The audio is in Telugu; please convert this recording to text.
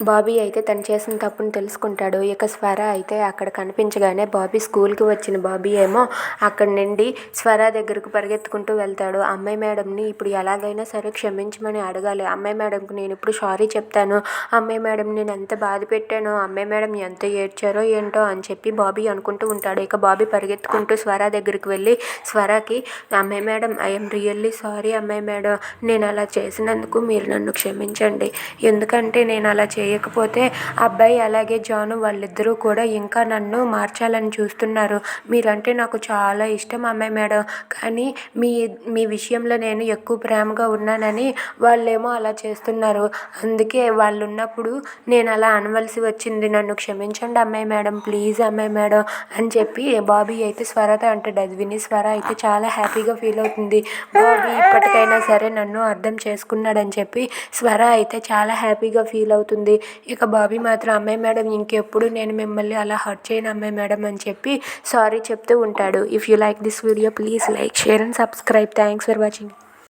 బాబీ అయితే తను చేసిన తప్పుని తెలుసుకుంటాడు. ఇక స్వర అయితే అక్కడ కనిపించగానే బాబీ స్కూల్కి వచ్చిన బాబీ ఏమో అక్కడి నుండి స్వర దగ్గరకు పరిగెత్తుకుంటూ వెళ్తాడు. అమ్మాయి మేడంని ఇప్పుడు ఎలాగైనా సరే క్షమించమని అడగాలి. అమ్మాయి మేడంకి నేను ఇప్పుడు సారీ చెప్తాను. అమ్మాయి మేడం నేను ఎంత బాధ పెట్టానో అమ్మాయి మేడం ఎంత ఏడ్చారో ఏంటో అని చెప్పి బాబీ అనుకుంటూ ఉంటాడు. ఇక బాబీ పరిగెత్తుకుంటూ స్వర దగ్గరికి వెళ్ళి స్వరకి అమ్మాయి మేడం ఐఎమ్ రియల్లీ సారీ అమ్మాయి మేడం. నేను అలా చేసినందుకు మీరు నన్ను క్షమించండి. ఎందుకంటే నేను అలా చే చేయకపోతే అబ్బాయి అలాగే జాను వాళ్ళిద్దరూ కూడా ఇంకా నన్ను మార్చాలని చూస్తున్నారు. మీరంటే నాకు చాలా ఇష్టం అమ్మాయి మేడం. కానీ మీ మీ విషయంలో నేను ఎక్కువ ప్రేమగా ఉన్నానని వాళ్ళేమో అలా చేస్తున్నారు. అందుకే వాళ్ళు ఉన్నప్పుడు నేను అలా అనవలసి వచ్చింది. నన్ను క్షమించండి అమ్మాయి మేడం. ప్లీజ్ అమ్మాయి మేడం అని చెప్పి బాబీ అయితే స్వరత అంటాడు అది విని స్వర అయితే చాలా హ్యాపీగా ఫీల్ అవుతుంది. బాబీ ఇప్పటికైనా సరే నన్ను అర్థం చేసుకున్నాడని చెప్పి స్వర అయితే చాలా హ్యాపీగా ఫీల్ అవుతుంది. ఇక బాబీ మాత్రం అమ్మాయి మేడం ఇంకెప్పుడు నేను మిమ్మల్ని అలా హర్ట్ చేయను అమ్మాయి మేడం అని చెప్పి సారీ చెప్తూ ఉంటాడు. If you like this video please like share and subscribe thanks for watching